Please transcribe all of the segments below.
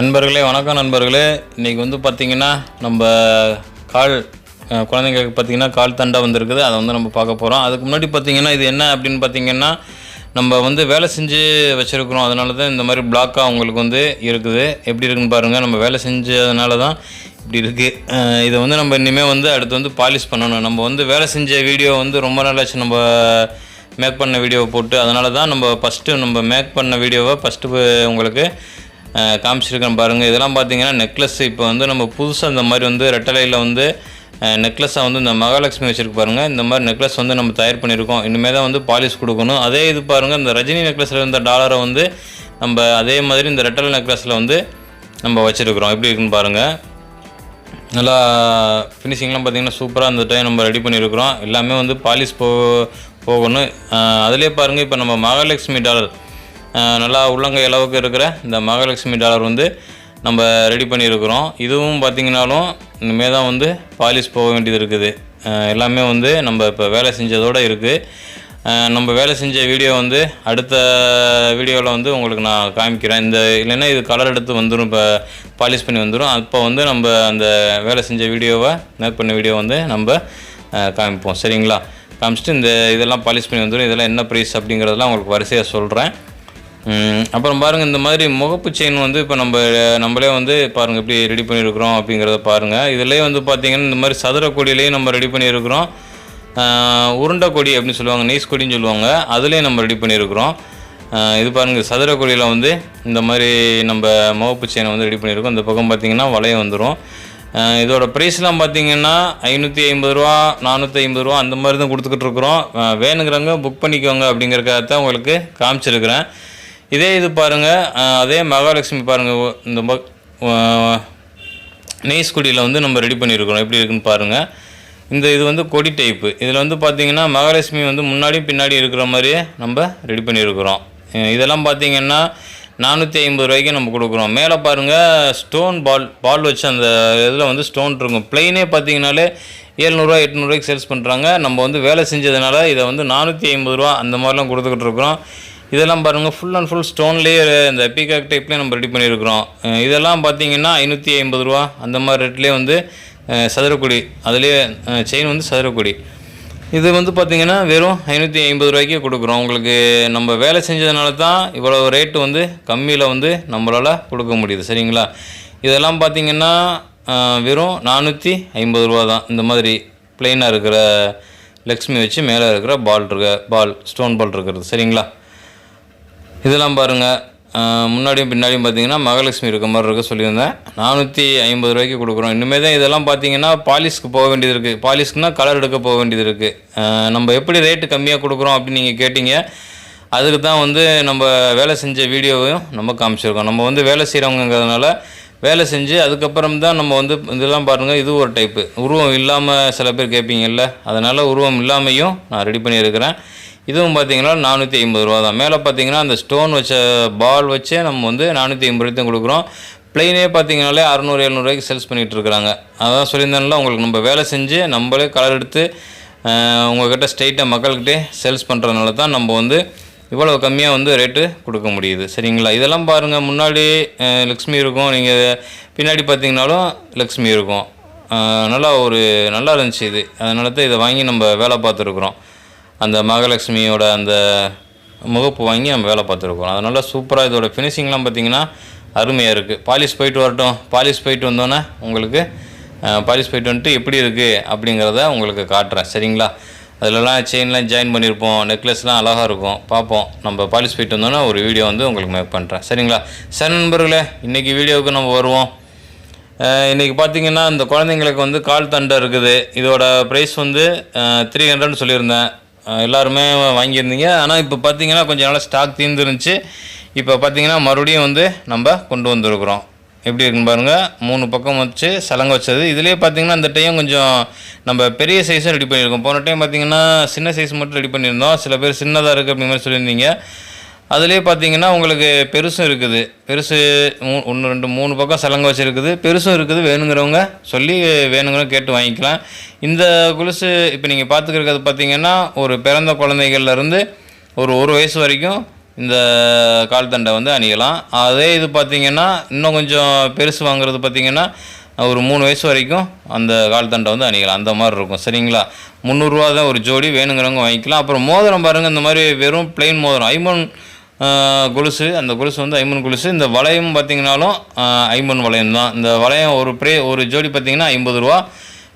நண்பர்களே வணக்கம் நண்பர்களே. இன்றைக்கி வந்து பார்த்திங்கன்னா நம்ம கால் குழந்தைங்களுக்கு பார்த்திங்கன்னா கால் தண்டை வந்திருக்குது. அதை வந்து நம்ம பார்க்க போகிறோம் அதுக்கு முன்னாடி பார்த்திங்கன்னா இது என்ன அப்படின்னு பார்த்திங்கன்னா நம்ம வந்து வேலை செஞ்சு வச்சுருக்குறோம். அதனால தான் இந்த மாதிரி பிளாக்காக அவங்களுக்கு வந்து இருக்குது. எப்படி இருக்குன்னு பாருங்கள் நம்ம வேலை செஞ்சதுனால தான் இப்படி இருக்குது இதை வந்து நம்ம இனிமேல் வந்து அடுத்து வந்து பாலிஷ் பண்ணணும். நம்ம வந்து வேலை செஞ்ச வீடியோ வந்து ரொம்ப நாளாச்சு நம்ம மேக் பண்ண வீடியோவை போட்டு அதனால தான் நம்ம ஃபஸ்ட்டு நம்ம மேக் பண்ண வீடியோவை ஃபஸ்ட்டு உங்களுக்கு காமிச்சிருக்கேன் பாருங்கள் இதெல்லாம் பார்த்தீங்கன்னா நெக்லஸ் இப்போ வந்து நம்ம புதுசாக இந்த மாதிரி வந்து ரெட்டலையில் வந்து நெக்லஸாக வந்து இந்த மகாலட்சுமி வச்சுருக்கு பாருங்கள் இந்த மாதிரி நெக்லஸ் வந்து நம்ம தயார் பண்ணியிருக்கோம் இனிமேல் தான் வந்து பாலிஷ் கொடுக்கணும். அதே இது பாருங்கள் இந்த ரஜினி நெக்லஸில் இருந்த டாலரை வந்து நம்ம அதே மாதிரி இந்த ரெட்டலை நெக்லஸில் வந்து நம்ம வச்சுருக்குறோம். எப்படி இருக்குன்னு பாருங்கள் நல்லா ஃபினிஷிங்லாம் பார்த்திங்கன்னா சூப்பராக அந்த டைம் நம்ம ரெடி பண்ணியிருக்கிறோம் எல்லாமே வந்து பாலிஷ் போ போகணும். அதிலே பாருங்கள் இப்போ நம்ம மகாலட்சுமி டாலர் நல்லா உள்ளங்கை அளவுக்கு இருக்கிற இந்த மகாலட்சுமி டாலர் வந்து நம்ம ரெடி பண்ணியிருக்கிறோம். இதுவும் பார்த்திங்கனாலும் இனிமேல் தான் வந்து பாலிஷ் போக வேண்டியது இருக்குது. எல்லாமே வந்து நம்ம இப்போ வேலை செஞ்சதோடு இருக்குது. நம்ம வேலை செஞ்ச வீடியோ வந்து அடுத்த வீடியோவில் வந்து உங்களுக்கு நான் காமிக்கிறேன். இந்த இல்லைன்னா இது கலர் எடுத்து வந்துடும் இப்போ பாலிஷ் பண்ணி வந்துடும் அப்போ வந்து நம்ம அந்த வேலை செஞ்ச வீடியோவை மேக் பண்ண வீடியோ வந்து நம்ம காமிப்போம். சரிங்களா? காமிச்சிட்டு இந்த இதெல்லாம் பாலிஷ் பண்ணி வந்துடும் இதெல்லாம் என்ன ப்ரைஸ் அப்படிங்கிறதெல்லாம் உங்களுக்கு வரிசையாக சொல்கிறேன் அப்புறம் பாருங்கள் இந்த மாதிரி முகப்பு செயின் வந்து இப்போ நம்ம நம்மளே வந்து பாருங்கள் எப்படி ரெடி பண்ணியிருக்கிறோம் அப்படிங்கிறத பாருங்கள் இதுலேயே வந்து பார்த்திங்கன்னா இந்த மாதிரி சதுர கொடியிலையும் நம்ம ரெடி பண்ணியிருக்கிறோம். ஆஹ், உருண்டை கொடி அப்படின்னு சொல்லுவாங்க நெய்ஸ் கொடின்னு சொல்லுவாங்க அதுலேயும் நம்ம ரெடி பண்ணியிருக்கிறோம். இது பாருங்கள் சதுர கொடியில் வந்து இந்த மாதிரி நம்ம முகப்பு செயினை வந்து ரெடி பண்ணியிருக்கோம். இந்த பக்கம் பார்த்திங்கன்னா வளையம் வந்துடும் இதோட ப்ரைஸ்லாம் பார்த்தீங்கன்னா ஐநூற்றி ஐம்பது ரூபா நானூற்றி ஐம்பது ரூபா அந்த மாதிரி தான் கொடுத்துக்கிட்டு இருக்கிறோம். வேணுங்கிறவங்க புக் பண்ணிக்கோங்க அப்படிங்கிறக்காக தான் உங்களுக்கு காமிச்சிருக்கிறேன். இதே இது பாருங்கள் அதே மகாலட்சுமி பாருங்கள் இந்த நெய்ஸ்குடியில் வந்து நம்ம ரெடி பண்ணியிருக்கிறோம் எப்படி இருக்குன்னு பாருங்கள் இந்த இது வந்து கொடி டைப்பு இதில் வந்து பார்த்தீங்கன்னா மகாலட்சுமி வந்து முன்னாடியும் பின்னாடி இருக்கிற மாதிரியே நம்ம ரெடி பண்ணியிருக்கிறோம் இதெல்லாம் பார்த்திங்கன்னா நானூற்றி ஐம்பது ரூபாய்க்கு நம்ம கொடுக்குறோம். மேலே பாருங்கள் ஸ்டோன் பால் பால் வச்சு அந்த இதில் வந்து ஸ்டோன் இருக்கும். பிளெயினே பார்த்தீங்கனாலே ஏழ்நூறுவா எட்நூறுவாய்க்கு சேல்ஸ் பண்ணுறாங்க நம்ம வந்து வேலை செஞ்சதுனால இதை வந்து நானூற்றி ஐம்பது ரூபா அந்த மாதிரிலாம் கொடுத்துக்கிட்டு இருக்கிறோம். இதெல்லாம் பாருங்கள் ஃபுல் அண்ட் ஃபுல் ஸ்டோன்லேயே இந்த பீகாக் டைப்லேயே நம்ம ரெடி பண்ணியிருக்கிறோம் இதெல்லாம் பார்த்தீங்கன்னா ஐநூற்றி ஐம்பது ரூபா. அந்த மாதிரி ரேட்லேயே வந்து சதுரக்குடி. அதுலேயே செயின் வந்து சதுரக்குடி. இது வந்து பார்த்திங்கன்னா வெறும் ஐநூற்றி ஐம்பது ரூபாய்க்கே கொடுக்குறோம். உங்களுக்கு நம்ம வேலை செஞ்சதுனால தான் இவ்வளோ ரேட்டு வந்து கம்மியில் வந்து நம்மளால் கொடுக்க முடியுது. சரிங்களா? இதெல்லாம் பார்த்திங்கன்னா வெறும் நானூற்றி ஐம்பது ரூபா தான். இந்த மாதிரி பிளெயினாக இருக்கிற லக்ஷ்மி வச்சு மேலே இருக்கிற பால் இருக்க பால் ஸ்டோன் பால் இருக்கிறது. சரிங்களா? இதெல்லாம் பாருங்கள் முன்னாடியும் பின்னாடியும் பார்த்தீங்கன்னா மகாலட்சுமி இருக்க மாதிரி இருக்க சொல்லியிருந்தேன். நானூற்றி ஐம்பது ரூபாய்க்கு கொடுக்குறோம். இனிமேல் தான் இதெல்லாம் பார்த்தீங்கன்னா பாலிஷ்க்கு போக வேண்டியது இருக்குது பாலிஷ்க்குனால் கலர் எடுக்க போக வேண்டியது இருக்குது நம்ம எப்படி ரேட்டு கம்மியாக கொடுக்குறோம் அப்படின்னு நீங்கள் கேட்டிங்க. அதுக்கு தான் வந்து நம்ம வேலை செஞ்ச வீடியோவையும் நம்ம காமிச்சிருக்கோம். நம்ம வந்து வேலை செய்கிறவங்கிறதுனால வேலை செஞ்சு அதுக்கப்புறம் தான் நம்ம வந்து இதெல்லாம் பாருங்கள் இது ஒரு டைப்பு உருவம் இல்லாமல் சில பேர் கேட்பீங்கல்ல அதனால் உருவம் இல்லாமையும் நான் ரெடி பண்ணியிருக்கிறேன். இதுவும் பார்த்தீங்கன்னா நானூற்றி ஐம்பது ரூபா தான். மேலே பார்த்தீங்கன்னா அந்த ஸ்டோன் வச்ச பால் வச்சே நம்ம வந்து நானூற்றி ஐம்பது ரூபாய்க்கு கொடுக்குறோம். ப்ளைனே பார்த்தீங்கனாலே அறநூறு எழுநூறுவாய்க்கு சேல்ஸ் பண்ணிகிட்டு இருக்கிறாங்க. அதான் சொல்லியிருந்தேன்ல உங்களுக்கு நம்ம வேலை செஞ்சு நம்மளே கலர் எடுத்து உங்கள்கிட்ட ஸ்ட்ரைட்டாக மக்கள்கிட்டே சேல்ஸ் பண்ணுறதுனால தான் நம்ம வந்து இவ்வளோ கம்மியாக வந்து ரேட்டு கொடுக்க முடியுது. சரிங்களா? இதெல்லாம் பாருங்கள் முன்னாடி லக்ஷ்மி இருக்கும். நீங்கள் பின்னாடி பார்த்தீங்கனாலும் லக்ஷ்மி இருக்கும். நல்லா ஒரு நல்லா இருந்துச்சு இது. அதனால தான் இதை வாங்கி நம்ம வேலை பார்த்துருக்குறோம். அந்த மகாலட்சுமியோட அந்த முகப்பு வாங்கி நம்ம வேலை பார்த்துருக்கோம். அதனால் சூப்பராக இதோட ஃபினிஷிங்லாம் பார்த்தீங்கன்னா அருமையாக இருக்குது பாலிஷ் போயிட்டு வரட்டும். பாலிஷ் போயிட்டு வந்தோன்னே உங்களுக்கு பாலிஷ் போயிட்டு வந்துட்டு எப்படி இருக்குது அப்படிங்கிறத உங்களுக்கு காட்டுறேன். சரிங்களா? அதிலலாம் செயின்லாம் ஜாயின் பண்ணியிருப்போம். நெக்லஸ்லாம் அழகாக இருக்கும். பார்ப்போம். நம்ம பாலிஷ் போயிட்டு வந்தோன்னே ஒரு வீடியோ வந்து உங்களுக்கு மேக் பண்ணுறேன் சரிங்களா? சரி நண்பர்களே இன்றைக்கி வீடியோவுக்கு நம்ம வருவோம். இன்றைக்கி பார்த்திங்கன்னா பார்த்தீங்கன்னா இந்த குழந்தைங்களுக்கு வந்து கால் தண்டை இருக்குது. இதோட ப்ரைஸ் வந்து த்ரீ ஹண்ட்ரட்னு சொல்லியிருந்தேன். எல்லாருமே வாங்கியிருந்தீங்க. ஆனால் இப்போ பார்த்தீங்கன்னா கொஞ்சம் நாளாக ஸ்டாக் தீர்ந்துருந்துச்சு. இப்போ பார்த்தீங்கன்னா மறுபடியும் வந்து நம்ம கொண்டு வந்திருக்கிறோம். எப்படி இருக்குன்னு பாருங்கள் மூணு பக்கம் வச்சு சலங்க வச்சது. இதுலேயே பார்த்தீங்கன்னா இந்த டைம் கொஞ்சம் நம்ம பெரிய சைஸும் ரெடி பண்ணியிருக்கோம். போன டைம் பார்த்தீங்கன்னா சின்ன சைஸ் மட்டும் ரெடி பண்ணியிருந்தோம். சில பேர் சின்னதாக இருக்குது அப்படிங்கிற மாதிரி சொல்லியிருந்தீங்க. அதுலேயே பார்த்தீங்கன்னா உங்களுக்கு பெருசும் இருக்குது. பெருசு மூ ஒன்று ரெண்டு மூணு பக்கம் சலங்க வச்சுருக்குது. பெருசும் இருக்குது வேணுங்கிறவங்க சொல்லி வேணுங்கிறவங்க கேட்டு வாங்கிக்கலாம். இந்த கொலுசு இப்போ நீங்கள் பார்த்துக்கிறது பார்த்தீங்கன்னா ஒரு பிறந்த குழந்தைகள்லேருந்து ஒரு ஒரு வயசு வரைக்கும் இந்த கால் தண்டை வந்து அணியலாம். அதே இது பார்த்தீங்கன்னா இன்னும் கொஞ்சம் பெருசு வாங்குறது பார்த்தீங்கன்னா ஒரு மூணு வயசு வரைக்கும் அந்த கால் தண்டை வந்து அணியலாம். அந்த மாதிரி இருக்கும். சரிங்களா? முந்நூறுரூவா தான் ஒரு ஜோடி வேணுங்கிறவங்க வாங்கிக்கலாம். அப்புறம் மோதிரம் பாருங்கள் இந்த மாதிரி வெறும் பிளெயின் மோதிரம். ஐமன் கொலுசு அந்த கொலுசு வந்து ஐமன் கொலுசு. இந்த வளையம் பார்த்தீங்கனாலும் ஐம்பன் ஐமன் வளையம் தான். இந்த வளையம் ஒரு ப்ரே ஒரு ஜோடி பார்த்திங்கன்னா ஐம்பது ரூபா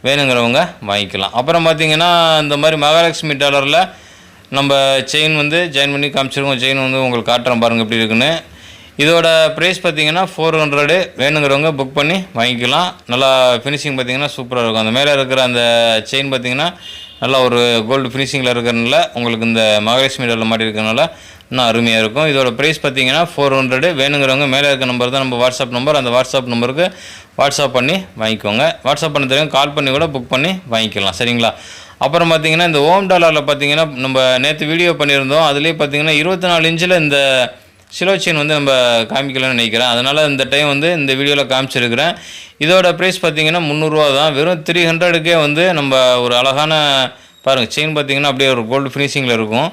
வேணுங்கிறவங்க வாங்கிக்கலாம். அப்புறம் பார்த்திங்கன்னா இந்த மாதிரி மகாலட்சுமி டாலரில் நம்ம செயின் வந்து ஜாயின் பண்ணி காமிச்சிருக்கோம் செயின் வந்து உங்களுக்கு காட்டுறேன் பாருங்கள் எப்படி இருக்குன்னு. இதோட ப்ரைஸ் பார்த்தீங்கன்னா ஃபோர் ஹண்ட்ரடு வேணுங்கிறவங்க புக் பண்ணி வாங்கிக்கலாம். நல்லா ஃபினிஷிங் பார்த்தீங்கன்னா சூப்பராக இருக்கும். அந்த மேலே இருக்கிற அந்த செயின் பார்த்தீங்கன்னா நல்லா ஒரு கோல்டு ஃபினிஷிங்கில் இருக்கிறனால உங்களுக்கு இந்த மகாலட்சுமி டாலர் மாதிரி இருக்கிறனால இன்னும் அருமையாக இருக்கும். இதோட ப்ரைஸ் பார்த்தீங்கன்னா ஃபோர் ஹண்ட்ரடு வேணுங்கிறவங்க மேலே இருக்க நம்பர் தான் நம்ம வாட்ஸ்அப் நம்பர் அந்த வாட்ஸ்அப் நம்பருக்கு வாட்ஸ்அப் பண்ணி வாங்கிக்கோங்க. வாட்ஸ்அப் பண்ண தெரியும் கால் பண்ணி கூட புக் பண்ணி வாங்கிக்கலாம். சரிங்களா? அப்புறம் பார்த்தீங்கன்னா இந்த ஓம் டாலரில் பார்த்தீங்கன்னா நம்ம நேற்று வீடியோ பண்ணியிருந்தோம். அதுலேயே பார்த்தீங்கன்னா இருபத்தி நாலு இன்ச்சில் இந்த சிலோ செயின் வந்து நம்ம காமிக்கலன்னு நினைக்கிறேன். அதனால் இந்த டைம் வந்து இந்த வீடியோவில் காமிச்சிருக்கிறேன். இதோட ப்ரைஸ் பார்த்தீங்கன்னா முந்நூறுரூவா தான். வெறும் த்ரீ ஹண்ட்ரடுக்கே வந்து நம்ம ஒரு அழகான பாருங்கள் செயின் பார்த்தீங்கன்னா அப்படியே ஒரு கோல்டு ஃபினிஷிங்கில் இருக்கும்.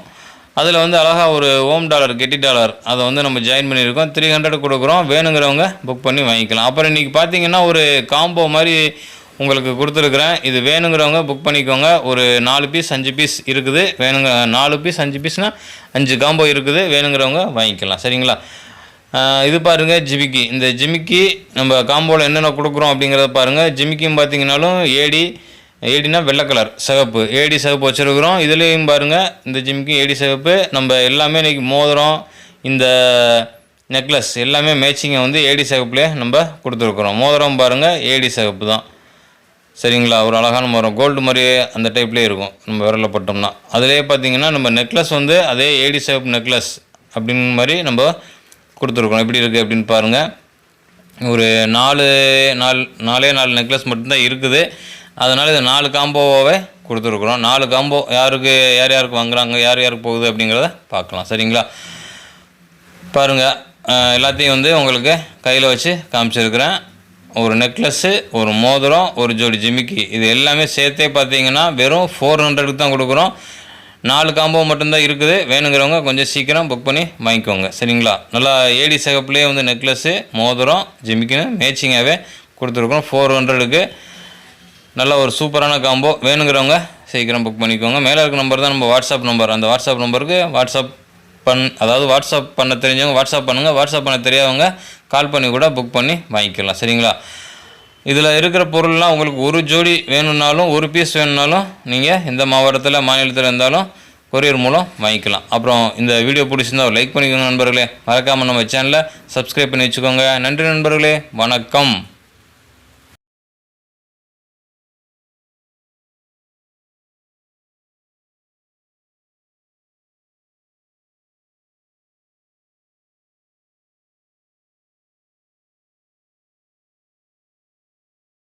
அதில் வந்து அழகாக ஒரு ஓம் டாலர் கெட்டி டாலர் அதை வந்து நம்ம ஜாயின் பண்ணியிருக்கோம். த்ரீ ஹண்ட்ரட் கொடுக்குறோம். வேணுங்கிறவங்க புக் பண்ணி வாங்கிக்கலாம். அப்புறம் இன்றைக்கி பார்த்தீங்கன்னா ஒரு காம்போ மாதிரி உங்களுக்கு கொடுத்துருக்குறேன். இது வேணுங்கிறவங்க புக் பண்ணிக்கோங்க. ஒரு நாலு பீஸ் அஞ்சு பீஸ் இருக்குது. வேணுங்க நாலு பீஸ் அஞ்சு பீஸ்னால் அஞ்சு காம்போ இருக்குது. வேணுங்கிறவங்க வாங்கிக்கலாம். சரிங்களா? இது பாருங்கள் ஜிமிக்கி. இந்த ஜிமிக்கி நம்ம காம்போவில் என்னென்ன கொடுக்குறோம் அப்படிங்கிறத பாருங்கள் ஜிமிக்கின்னு பார்த்தீங்கன்னாலும் ஏடி ஏடினா வெள்ளை கலர் சிவப்பு. ஏடி சிவப்பு வச்சுருக்குறோம். இதுலேயும் பாருங்கள் இந்த ஜிமிக்கி ஏடி சிவப்பு. நம்ம எல்லாமே இன்றைக்கி மோதிரம் இந்த நெக்லஸ் எல்லாமே மேட்சிங்கை வந்து ஏடி சிவப்புலேயே நம்ம கொடுத்துருக்குறோம். மோதிரம் பாருங்கள் ஏடி சிவப்பு தான். சரிங்களா? ஒரு அழகான மரம். கோல்டு மாதிரியே அந்த டைப்லேயே இருக்கும். நம்ம விரலில் போட்டோம்னா. அதிலே பார்த்தீங்கன்னா நம்ம நெக்லஸ் வந்து அதே ஏடி சிவப்பு நெக்லஸ் அப்படின்னு மாதிரி நம்ம கொடுத்துருக்கோம். எப்படி இருக்குது அப்படின்னு பாருங்கள் ஒரு நாலு நாலு நாலே நாலு நெக்லஸ் மட்டும்தான் இருக்குது. அதனால் இது நாலு காம்போவாகவே கொடுத்துருக்குறோம். நாலு காம்போ யாருக்கு யார் யாருக்கு வாங்குறாங்க யார் யாருக்கு போகுது அப்படிங்கிறத பார்க்கலாம். சரிங்களா? பாருங்கள் எல்லாத்தையும் வந்து உங்களுக்கு கையில் வச்சு காமிச்சிருக்கிறேன். ஒரு நெக்லஸ்ஸு ஒரு மோதிரம் ஒரு ஜோடி ஜிமிக்கி. இது எல்லாமே சேர்த்தே பார்த்தீங்கன்னா வெறும் ஃபோர் ஹண்ட்ரடுக்கு தான் கொடுக்குறோம். நாலு காம்போ மட்டும்தான் இருக்குது. வேணுங்கிறவங்க கொஞ்சம் சீக்கிரம் புக் பண்ணி வாங்கிக்கோங்க. சரிங்களா? நல்லா ஏடி சிகப்புலேயே வந்து நெக்லஸ்ஸு மோதிரம் ஜிமிக்கின்னு மேட்சிங்காகவே கொடுத்துருக்குறோம். ஃபோர் ஹண்ட்ரடுக்கு நல்ல ஒரு சூப்பரான காம்போ வேணுங்கிறவங்க சீக்கிரம் புக் பண்ணிக்கோங்க. மேலே இருக்க நம்பர் தான் நம்ம வாட்ஸ்அப் நம்பர் அந்த வாட்ஸ்அப் நம்பருக்கு வாட்ஸ்அப் பண் அதாவது வாட்ஸ்அப் பண்ண தெரிஞ்சவங்க வாட்ஸ்அப் பண்ணுங்கள் வாட்ஸ்அப் பண்ண தெரியாதவங்க கால் பண்ணி கூட புக் பண்ணி வாங்கிக்கலாம். சரிங்களா? இதில் இருக்கிற பொருள்லாம் உங்களுக்கு ஒரு ஜோடி வேணும்னாலும் ஒரு பீஸ் வேணும்னாலும் நீங்கள் எந்த மாவட்டத்தில் மாநிலத்தில் இருந்தாலும் கொரியர் மூலம் வாங்கிக்கலாம். அப்புறம் இந்த வீடியோ பிடிச்சிருந்தா ஒரு லைக் பண்ணிக்கோங்க நண்பர்களே. மறக்காமல் நம்ம சேனலை சப்ஸ்கிரைப் பண்ணி வச்சுக்கோங்க. நன்றி நண்பர்களே. வணக்கம்.